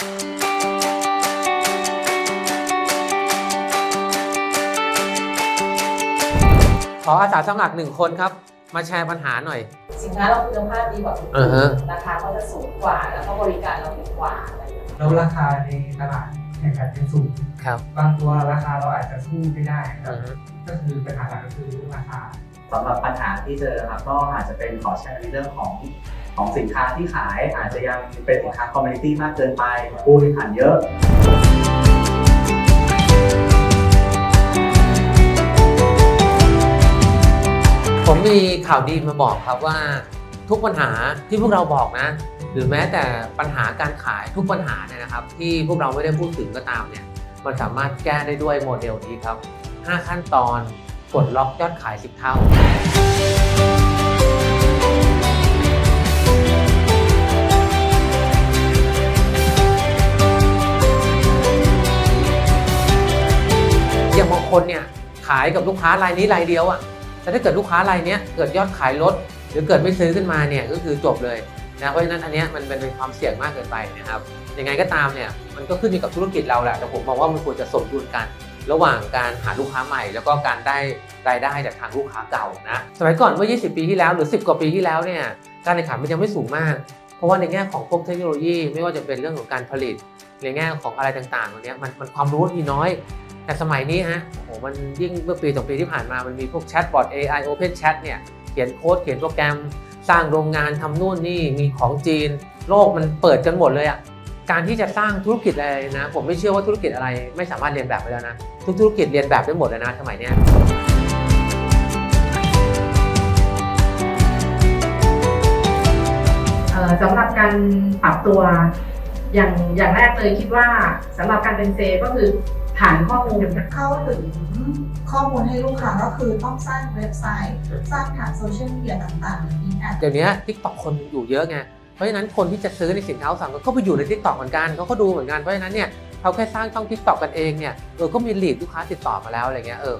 ขออาสาสมัครหนึ่งคนครับ มาแชร์ปัญหาหน่อย สินค้าเราคุณภาพดีกว่าคนอือฮะอื่นราคาก็จะสูงกว่า แล้วก็บริการเราดีกว่าอะไรอย่างเงี้ยแล้วราคาในตลาดแข่งขันกันสูงครับ บางตัวราคาเราอาจจะสู้ไม่ได้ครัอืบอฮึก็คือปัญหาหลักก็คือราคา สำหรับปัญหาที่เจอครับก็อาจจะเป็นขอแชร์ในเรื่องของ ของสินค้าที่ขายอาจจะยังเป็นสินค้าคอมมูนิตี้มากเกินไปผู้แข่งขันเยอะผมมีข่าวดีมาบอกครับว่า ทุกปัญหาที่พวกเราบอกนะ หรือแม้แต่ปัญหาการขายทุกปัญหาเนี่ยนะครับ ที่พวกเราไม่ได้พูดถึงก็ตามเนี่ยมันสามารถแก้ได้ด้วยโมเดลนี้ครับ 5 ขั้นตอนกดล็อกยอดขาย 10 เท่า คนเนี่ยขายกับลูกค้ารายนี้รายเดียวอะ่ะแต่ถ้าเกิดลูกค้ารายเนี้ยเกิดยอดขายลด หรือเกิดไม่ซื้อขึ้นมาเนี่ยก็คือจบเลยนะเพราะฉะนั้นอันเนี้ยมันเป็นความเสี่ยงมากเกินไปนะครับยังไงก็ตามเนี่ยมันก็ขึ้นอยู่กับธุรกิจเราแหละแต่ผมมองว่ามันควรจะสมดุลกัน ระหว่างการหาลูกค้าใหม่ แล้วก็การได้รายได้จากทางลูกค้าเก่านะสมัยก่อนเมื่อ 20 ปีที่แล้วหรือ 10 กว่าปีที่แล้วเนี่ยการแข่งขันมันยังไม่สูงมาก เพราะว่าในแง่ของพวกเทคโนโลยีไม่ว่าจะเป็นเรื่องของการผลิตในแง่ของอะไรต่างๆเหล่านี้มันมันความรู้มีน้อย แต่สมัยนี้ฮะโอ้โหมันยิ่งเมื่อปีสองปีที่ผ่านมามันมีพวกแชทบอท AI Open Chat เนี่ยเขียนโค้ดเขียนโปรแกรมสร้างโรงงานทำนู่นนี่มีของจีน โลกมันเปิดกันหมดเลยอะ่ะการที่จะสร้างธุรกิจอะไรนะ ผมไม่เชื่อว่าธุรกิจอะไรไม่สามารถเรียนแบบไปแล้วนะ ทุกธุรกิจเรียนแบบได้หมดเลยนะสมัยนี้สำหรับการปรับตัวอย่างอย่างแรกเลยคิดว่าสำหรับการเป็นเซก็คือ ฐานข้อมูล เข้าถึงข้อมูลให้ลูกค้าก็คือต้องสร้างเว็บไซต์ สร้างฐานโซเชียลมีเดียต่างๆมีแอดเดี๋ยวนี้ทิกตอกคนอยู่เยอะไง เพราะฉะนั้นคนที่จะซื้อในสินค้าสั่งก็ไปอยู่ในทิกตอกเหมือนกันเขาก็ดูเหมือนกันเพราะฉะนั้นเนี่ยเขาแค่สร้างช่องทิกตอกกันเองเนี่ยเออก็มีลีดลูกค้าติดต่อมาแล้วอะไรเงี้ยเออ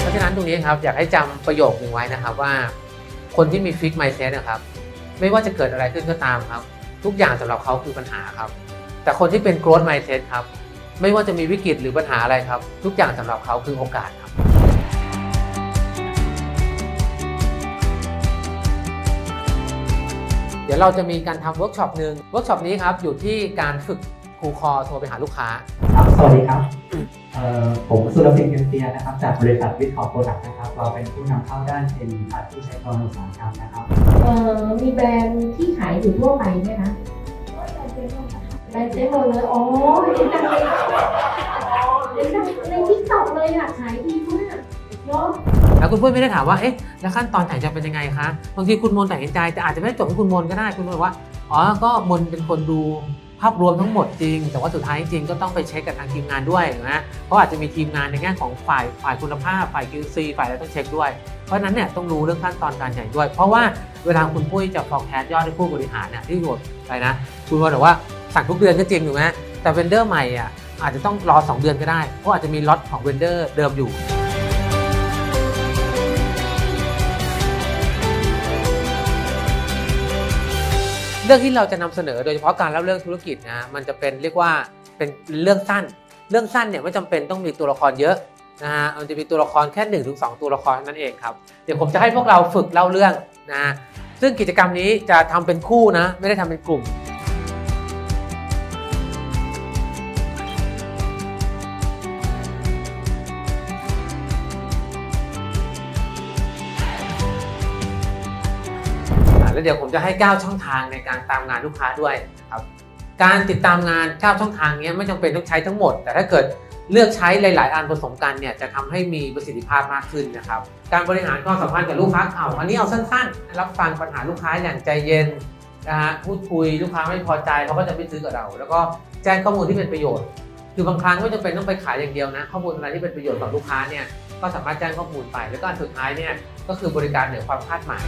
เพราะฉะนั้นตรงนี้ครับอยากให้จำประโยคหนึ่งไว้นะครับว่า คนที่มีฟิกไมซ์เซตนะครับไม่ว่าจะเกิดอะไรขึ้นก็ตามครับ ทุกอย่างสำหรับเขาคือปัญหาครับ แต่คนที่เป็น growth mindset ครับ ไม่ว่าจะมีวิกฤตหรือปัญหาอะไรครับ ทุกอย่างสำหรับเขาคือโอกาสครับเดี๋ยวเราจะมีการทำเวิร์กช็อปหนึ่งเวิร์กช็อปนี้ครับอยู่ที่การฝึกครูคอโทรไปหาลูกค้า ครับ สวัสดีครับ ผมสุรพินเกมเตียนะครับจากบริษัทวิทย์ขอโปรดักต์นะครับ เราเป็นผู้นำเข้าด้านเคมีพัดที่ใช้กรอุตสาหกรรมนะครับเอ่อมีแบรนด์ที่ขายอยู่ทั่วไปไหมคะแบรนด์เจ๊หมดเลยอ๋อเห็นจากในเห็นจากในทิกตอกเลยอะขายดีมากเนาะแล้วคุณปุ้ยไม่ได้ถามว่า เอ๊ะ แล้วขั้นตอนแต่งจะเป็นยังไงคะ บางทีคุณมนต์ตัดสินใจแต่อาจจะไม่ได้จบที่คุณมนต์ก็ได้ คุณมนต์บอกว่า อ๋อ ก็มนต์เป็นคนดู ภาพรวมทั้งหมดจริง แต่ว่าสุดท้ายจริงก็ต้องไปเช็คกับทางทีมงานด้วยนะเพราะอาจจะมีทีมงานในแง่ของฝ่ายฝ่ายคุณภาพ ฝ่าย QC ฝ่ายอะไรต้องเช็คด้วย เพราะนั้นเนี่ยต้องรู้เรื่องขั้นตอนการจ่ายด้วย เพราะว่าเวลาคุณปุ้ยจะ forecast ยอดให้ผู้บริหารเนี่ยที่โหวตไปนะ คุณมนต์บอกว่าสั่งทุกเดือนก็จริงถูกไหมแต่เวนเดอร์ใหม่อะอาจจะต้องรอ 2 เดือนก็ได้เพราะอาจจะมีล็อตของเวนเดอร์เดิมอยู่ เรื่องที่เราจะนำเสนอโดยเฉพาะการเล่าเรื่องธุรกิจนะมันจะเป็นเรียกว่าเป็นเรื่องสั้น เรื่องสั้นเนี่ยไม่จำเป็นต้องมีตัวละครเยอะนะฮะมันจะมีตัวละครแค่1นถึงสตัวละครนั่นเองครับเดี๋ยวผมจะให้พวกเราฝึกเล่าเรื่องนะฮะซึ่งกิจกรรมนี้จะทำเป็นคู่นะไม่ได้ทำเป็นกลุ่ม แล้วเดี๋ยวผมจะให้ 9 ช่องทางในการตามงานลูกค้าด้วยครับการติดตามงาน 9 ช่องทางนี้ไม่จำเป็นต้องใช้ทั้งหมด แต่ถ้าเกิดเลือกใช้หลาย ๆ อันผสมกันเนี่ยจะทำให้มีประสิทธิภาพมากขึ้นนะครับการบริหารความสัมพันธ์กับลูกค้าเก่าอันนี้เอาสั้น ๆ รับฟังปัญหาลูกค้าอย่างใจเย็นนะฮะพูดคุยลูกค้าไม่พอใจเขาก็จะไม่ซื้อกับเรา แล้วก็แจ้งข้อมูลที่เป็นประโยชน์ คือบางครั้งไม่จำเป็นต้องไปขายอย่างเดียวนะ ข้อมูลอะไรที่เป็นประโยชน์ต่อลูกค้าเนี่ยก็สามารถแจ้งข้อมูลไป แล้วก็อันสุดท้ายเนี่ยก็คือบริการเหนือความคาดหมาย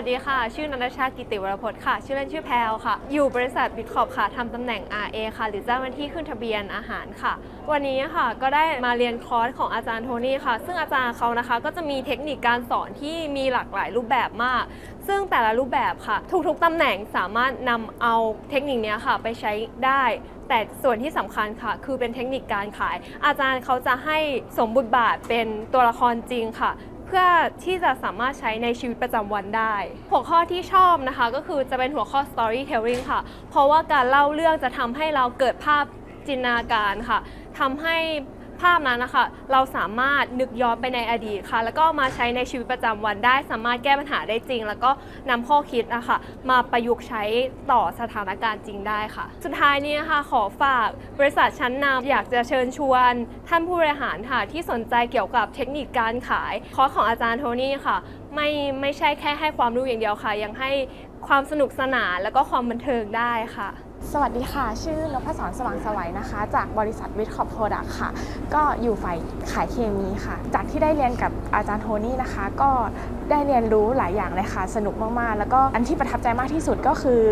วัสดีค่ะ ชื่อนันทชากิติวรพจน์ค่ะ ชื่อเล่นชื่อแพลวค่ะ อยู่บริษัทบิตคอปค่ะทำตำแหน่ง RA ค่ะ หรือเจ้าหน้าที่ขึ้นทะเบียนอาหารค่ะ วันนี้ค่ะก็ได้มาเรียนคอร์สของอาจารย์โทนี่ค่ะ ซึ่งอาจารย์เขานะคะ ก็จะมีเทคนิคการสอนที่มีหลากหลายรูปแบบมาก ซึ่งแต่ละรูปแบบค่ะ ทุกๆตำแหน่งสามารถนำเอาเทคนิคนี้ค่ะ ไปใช้ได้แต่ส่วนที่สำคัญค่ะ คือเป็นเทคนิคการขาย อาจารย์เขาจะให้สมบทบาทเป็นตัวละครจริงค่ะ เพื่อที่จะสามารถใช้ในชีวิตประจำวันได้ หัวข้อที่ชอบนะคะก็คือจะเป็นหัวข้อ storytelling ค่ะ เพราะว่าการเล่าเรื่องจะทำให้เราเกิดภาพจินตนาการค่ะทำให้ ภาพนั้นนะคะ เราสามารถนึกย้อนไปในอดีตค่ะ แล้วก็มาใช้ในชีวิตประจำวันได้ สามารถแก้ปัญหาได้จริง แล้วก็นำข้อคิดนะคะมาประยุกต์ใช้ต่อสถานการณ์จริงได้ค่ะ สุดท้ายนี้นะคะขอฝากบริษัทชั้นนำอยากจะเชิญชวน ท่านผู้บริหารค่ะที่สนใจเกี่ยวกับเทคนิคการขายคอร์สของอาจารย์โทนี่ค่ะ ไม่ไม่ใช่แค่ให้ความรู้อย่างเดียวค่ะ ยังให้ความสนุกสนานแล้วก็ความบันเทิงได้ค่ะ สวัสดีค่ะ ชื่อนพศรสว่างสวัยนะคะ จากบริษัทวิทคอปโปรดักค่ะ ก็อยู่ฝ่ายขายเคมีค่ะ จากที่ได้เรียนกับอาจารย์โทนี่นะคะ ก็ได้เรียนรู้หลายอย่างเลยค่ะ สนุกมาก ๆ แล้วก็อันที่ประทับใจมากที่สุดก็คือ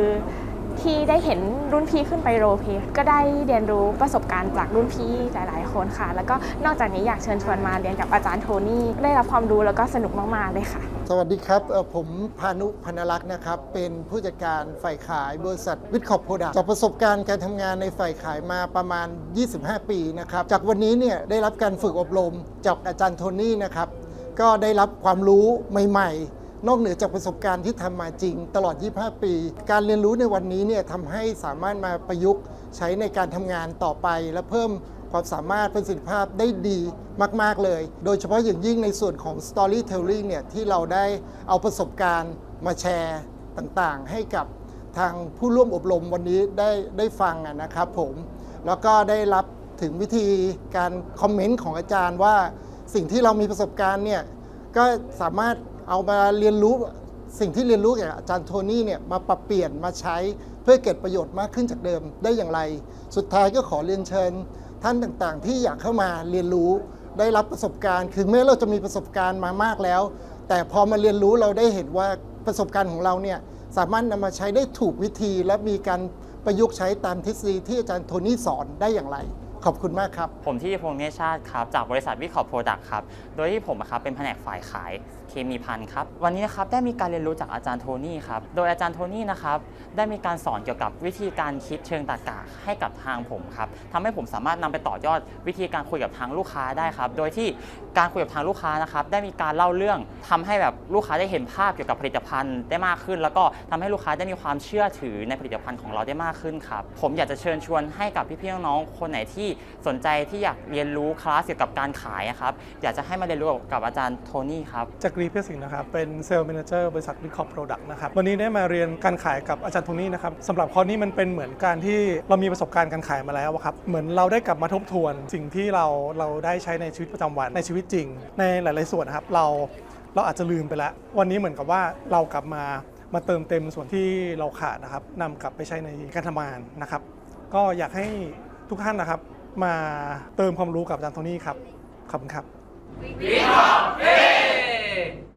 ที่ได้เห็นรุ่นพี่ขึ้นไปโรเพลย์ก็ได้เรียนรู้ประสบการณ์จากรุ่นพี่หลาย ๆ คนค่ะ แล้วก็นอกจากนี้อยากเชิญชวนมาเรียนกับอาจารย์โทนี่ได้รับความรู้แล้วก็สนุกมาก ๆ เลยค่ะ สวัสดีครับ ผมพานุพนลักษ์นะครับ เป็นผู้จัดการฝ่ายขายบริษัทวิทคอปโปรดักจากประสบการณ์การทำงานในฝ่ายขายมาประมาณ 25 ปีนะครับ จากวันนี้เนี่ยได้รับการฝึกอบรมจากอาจารย์โทนี่นะครับ ก็ได้รับความรู้ใหม่ ๆ นอกเหนือจากประสบการณ์ที่ทำมาจริง ตลอด 25 ปี การเรียนรู้ในวันนี้เนี่ยทำให้สามารถมาประยุกต์ใช้ในการทำงานต่อไปและเพิ่ม ความสามารถประสิทธิภาพได้ดีมาก ๆ เลย โดยเฉพาะอย่างยิ่งในส่วนของ storytelling เนี่ยที่เราได้เอาประสบการณ์มาแชร์ต่างๆ ให้กับทางผู้ร่วมอบรมวันนี้ได้ได้ฟังนะครับผม แล้วก็ได้รับถึงวิธีการคอมเมนต์ของอาจารย์ว่าสิ่งที่เรามีประสบการณ์เนี่ยก็สามารถเอามาเรียนรู้สิ่งที่เรียนรู้จากอาจารย์โทนี่เนี่ยมาปรับเปลี่ยนมาใช้เพื่อเกิดประโยชน์มากขึ้นจากเดิมได้อย่างไร สุดท้ายก็ขอเรียนเชิญ ท่านต่างๆ ที่อยากเข้ามาเรียนรู้ได้รับประสบการณ์คือแม้เราจะมีประสบการณ์มามากแล้ว แต่พอมาเรียนรู้เราได้เห็นว่าประสบการณ์ของเราเนี่ยสามารถนำมาใช้ได้ถูกวิธีและมีการประยุกต์ใช้ตามทฤษฎีที่อาจารย์โทนี่สอนได้อย่างไร ขอบคุณมากครับ ผมที่พงษ์เนชชาติครับ จากบริษัทวิคอร์โปรดักต์ครับ โดยที่ผมอะครับเป็นแผนกฝ่ายขายเคมีพันครับ วันนี้นะครับได้มีการเรียนรู้จากอาจารย์โทนี่ครับ โดยอาจารย์โทนี่นะครับได้มีการสอนเกี่ยวกับวิธีการคิดเชิงตรรกะให้กับทางผมครับทำให้ผมสามารถนำไปต่อยอดวิธีการคุยกับทางลูกค้าได้ครับ โดยที่การคุยกับทางลูกค้านะครับได้มีการเล่าเรื่องทำให้แบบลูกค้าได้เห็นภาพเกี่ยวกับผลิตภัณฑ์ได้มากขึ้น แล้วก็ทำให้ลูกค้าได้มีความเชื่อถือในผลิตภัณฑ์ของเราได้มากขึ้นครับ ผมอยากจะเชิญชวนให้กับพี่ๆน้องๆคนไหนที่สนใจที่อยากเรียนรู้คลาสเกี่ยวกับการขายอะครับอยากจะให้มาเรียนรู้กับอาจารย์โทนี่ครับจากรีเพสิงนะครับเป็นเซลล์แมเนเจอร์บริษัทวิคอปโปรดักต์นะครับวันนี้ได้มาเรียนการขายกับอาจารย์โทนี่นะครับสำหรับคอร์สนี้มันเป็นเหมือนการที่เรามีประสบการณ์การขายมาแล้วครับเหมือนเราได้กลับมาทบทวน สิ่งที่เราเราได้ใช้ในชีวิตประจำวันในชีวิตจริง ในหลาย ๆ ส่วนนะครับเราเราอาจจะลืมไปแล้ว วันนี้เหมือนกับว่าเรากลับมามาเติมเต็มส่วนที่เราขาดนะครับนำกลับไปใช้ในการทำงานนะครับ ก็อยากให้ทุกท่านนะครับ มาเติมความรู้กับอาจารย์โทนี่ครับขอบคุณครับ